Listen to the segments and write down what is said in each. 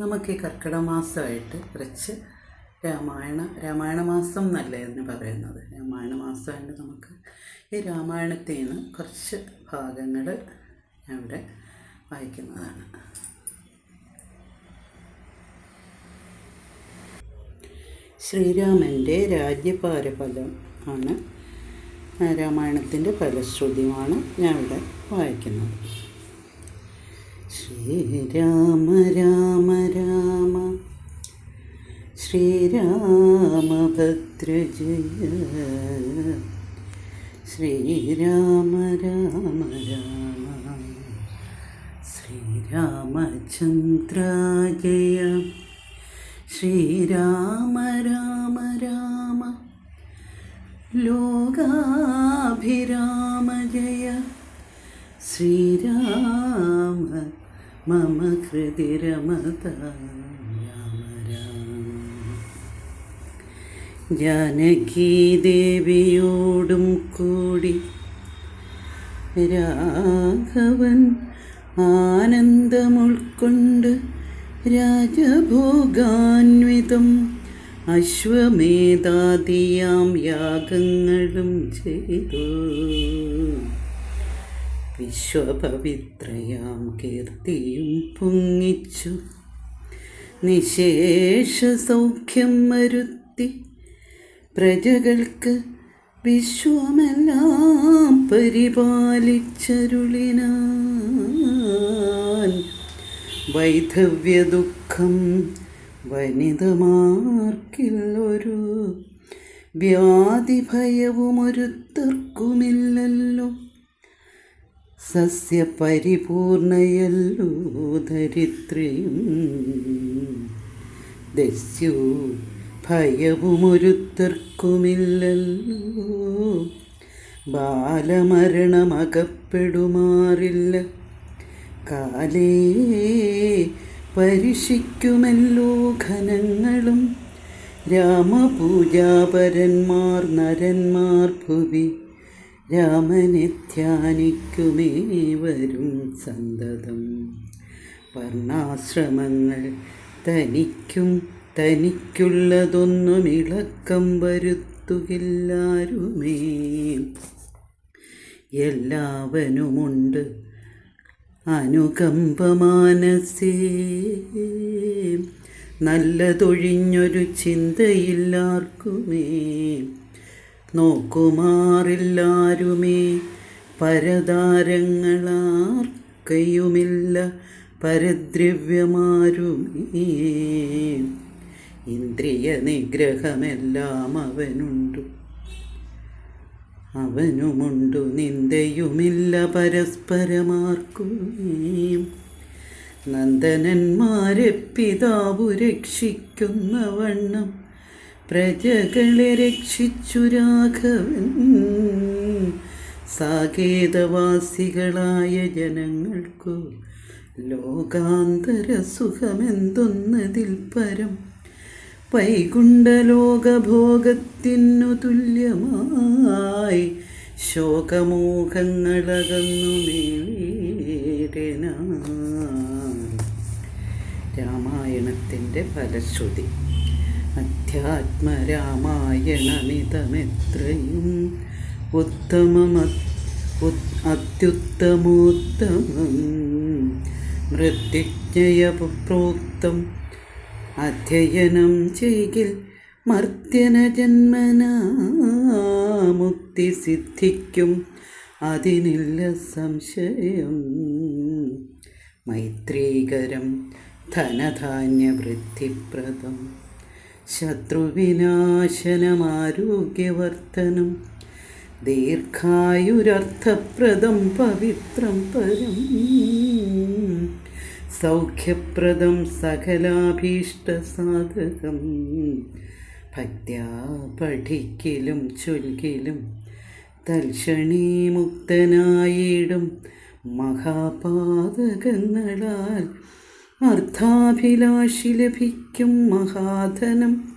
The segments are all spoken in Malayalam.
നമുക്ക് ഈ കർക്കിടക മാസമായിട്ട് കുറച്ച് രാമായണ രാമായണ മാസം എന്നല്ലേ ഇതിന് പറയുന്നത്? രാമായണ മാസമായിട്ട് നമുക്ക് ഈ രാമായണത്തിൽ നിന്ന് കുറച്ച് ഭാഗങ്ങൾ ഞാൻ ഇവിടെ വായിക്കുന്നതാണ്. ശ്രീരാമന്റെ രാജ്യപാരഫലം ആണ് രാമായണത്തിന്റെ ഫലശ്രുതിയുമാണ് ഞാൻ ഇവിടെ വായിക്കുന്നത്. ശ്രീരാമ രാമ രാമ ശ്രീരാമഭദ്രജയ. ശ്രീരാമ രാമ രാമ. ശ്രീരാമചന്ദ്ര ജയ ശ്രീരാമ രാമ രാമ. ലോകാഭിരാമ ജയ. ശ്രീരാമ മമ ഹൃദി ജാനകീദേവിയോടും കൂടി രാഘവൻ ആനന്ദമുൾക്കൊണ്ട് രാജഭോഗാന്വിതം അശ്വമേധാദിയാം യാഗങ്ങളും ചെയ്തു. വിശ്വപവിത്രയാം കീർത്തിയും പൊങ്ങിച്ചു. നിശേഷ സൗഖ്യം വരുത്തി പ്രജകൾക്ക് വിശ്വമെല്ലാം പരിപാലിച്ചരുളിനാൻ. വൈധവ്യദുഃഖം വനിതമാർക്കില്ലൊരു വ്യാധി ഭയവും ഒരുത്തർക്കുമില്ലല്ലോ സസ്യപരിപൂർണയല്ലോ ധരിത്രിയും ദസ്യു ഭയവുമൊരുത്തർക്കുമില്ലല്ലോ. ബാലമരണമകപ്പെടുമാറില്ല. കാലേ പരിഷിക്കുമല്ലോ ഘനങ്ങളും. രാമപൂജാപരന്മാർ നരന്മാർ ഭുവി. രാമനെ ധ്യാനിക്കുമേ വരും സന്തതം. വർണാശ്രമങ്ങൾ തനിക്കും തനിക്കുള്ളതൊന്നും ഇളക്കം വരുത്തുകില്ലാരുമേ. എല്ലാവനുമുണ്ട് അനുകമ്പ മാനസേ. നല്ലതൊഴിഞ്ഞൊരു ചിന്തയില്ലാർക്കുമേ. നോക്കുമാറില്ലാരുമേ. പരതാരങ്ങളാർക്കയുമില്ല പരദ്രവ്യമാരുമേ. ഇന്ദ്രിയ നിഗ്രഹമെല്ലാം അവനുണ്ടു. അവനുമുണ്ടു നിന്ദയുമില്ല പരസ്പരമാർക്കും നന്ദനന്മാരെ പിതാവു രക്ഷിക്കുന്ന വണ്ണം പ്രജകളെ രക്ഷിച്ചു രാഘവൻ. സാകേതവാസികളായ ജനങ്ങൾക്കു ലോകാന്തര സുഖമെന്തൊന്നതിൽ പരം വൈകുണ്ഠലോകഭോഗത്തിനു തുല്യമായി ശോകമോഹങ്ങളകന്നു രാമായണത്തിന്റെ ഫലശ്രുതി. അധ്യാത്മരാമായണമിതമെത്രയും ഉത്തമം അത്യുത്തമോത്തമം. മൃത്യുജ്ഞയപ്രോക്തം അധ്യയനം ചെയ്യിൽ മർത്യന ജന്മന മുക്തി സിദ്ധിക്കും അതിനില്ല സംശയം. മൈത്രീകരം ധനധാന്യവൃദ്ധിപ്രദം. ശത്രുവിനാശനമാരോഗ്യവർദ്ധനം. ദീർഘായുരർത്ഥപ്രദം പവിത്രം പരം. സൗഖ്യപ്രദം സകലാഭീഷ്ടസാധകം. ഭക്ത്യാ പഠിക്കലും ചൊൽകിലും തൽക്ഷണീ മുക്തനായിടും മഹാപാതകങ്ങളാൽ. അർത്ഥാഭിലാഷി ലഭിക്കും മഹാധനം.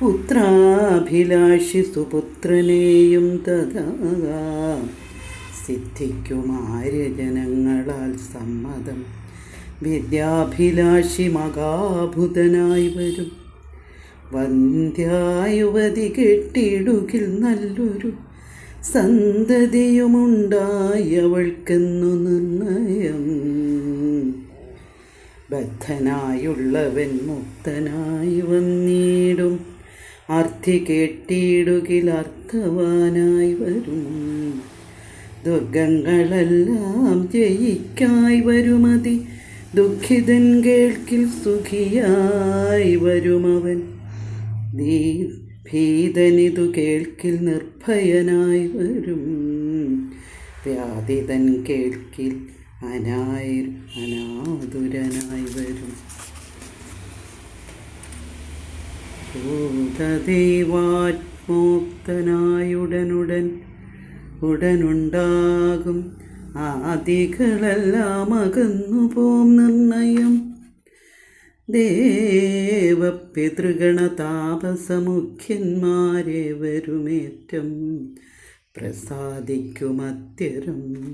പുത്രാഭിലാഷി സുപുത്രനെയും തഥാ സിദ്ധിക്കും ആര്യജനങ്ങളാൽ സമ്മതം. വിദ്യാഭിലാഷി മകാഭുതനായി വരും. വന്ധ്യായുവതി കെട്ടിയിടുകിൽ നല്ലൊരു സന്തതിയുമുണ്ടായി അവൾക്കെന്നു നിർണയം. ബദ്ധനായുള്ളവൻ മുക്തനായി വന്നിടും. അർത്ഥി കെട്ടിയിടുകിൽ അർത്ഥവാനായി വരും. ദുർഗങ്ങളെല്ലാം ജയിക്കായി വരുമതി. ദുഃഖിതൻ കേൾക്കിൽ സുഖിയായി വരുമവൻ. നീ ഭീതനിതു കേൾക്കിൽ നിർഭയനായി വരും. വ്യാധിതൻ കേൾക്കിൽ അനായി അനാതുരനായി വരും. ഭൂതദൈവാത്മോക്തനായുടനുടൻ ഉടനുണ്ടാകും. ആദികളെല്ലാം അകന്നു പോം നിർണയം. ദേവപിതൃഗണ താപസമുഖ്യന്മാരെ വരുമേറ്റം പ്രസാദിക്കുമത്യരം.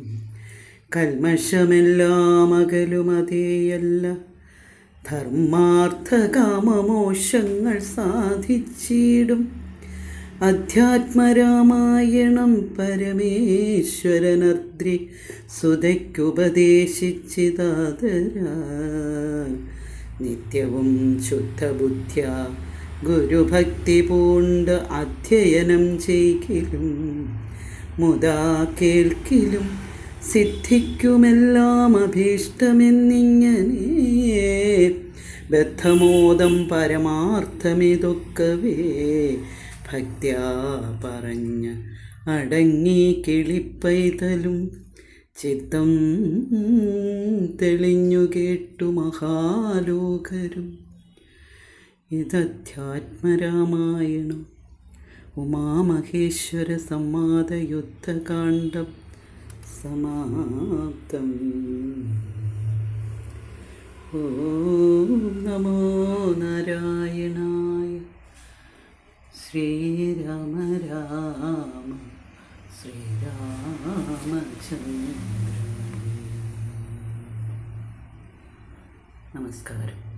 കൽമഷമെല്ലാം അകലുമതേയല്ല. ധർമാർത്ഥകാമമോശങ്ങൾ സാധിച്ചിടും. അധ്യാത്മരാമായണം പരമേശ്വരനർദ്രി സുതയ്ക്കുപദേശിച്ചിതാതരാൽ നിത്യവും ശുദ്ധബുദ്ധ്യ ഗുരുഭക്തി പൂണ്ട് അധ്യയനം ചെയ്യിലും മുതാ കേൾക്കിലും സിദ്ധിക്കുമെല്ലാം അഭീഷ്ടമെന്നിങ്ങനെ ബദ്ധമോദം പരമാർത്ഥമിതൊക്കവേ ഭക്ത്യാ പറഞ്ഞ അടങ്ങി കിളിപ്പൈതലും ചിത്തം തെളിഞ്ഞു കേട്ടു മഹാലോകരും. ഇതധ്യാത്മരാമായണം ഉമാമഹേശ്വര സംവാദയുദ്ധകാണ്ഡം സമാപ്തം. ഓം നമോ നാരായണായ ശ്രീരാമ രാമ ശ്രീരാമചന്ദ്ര നമസ്കാരം.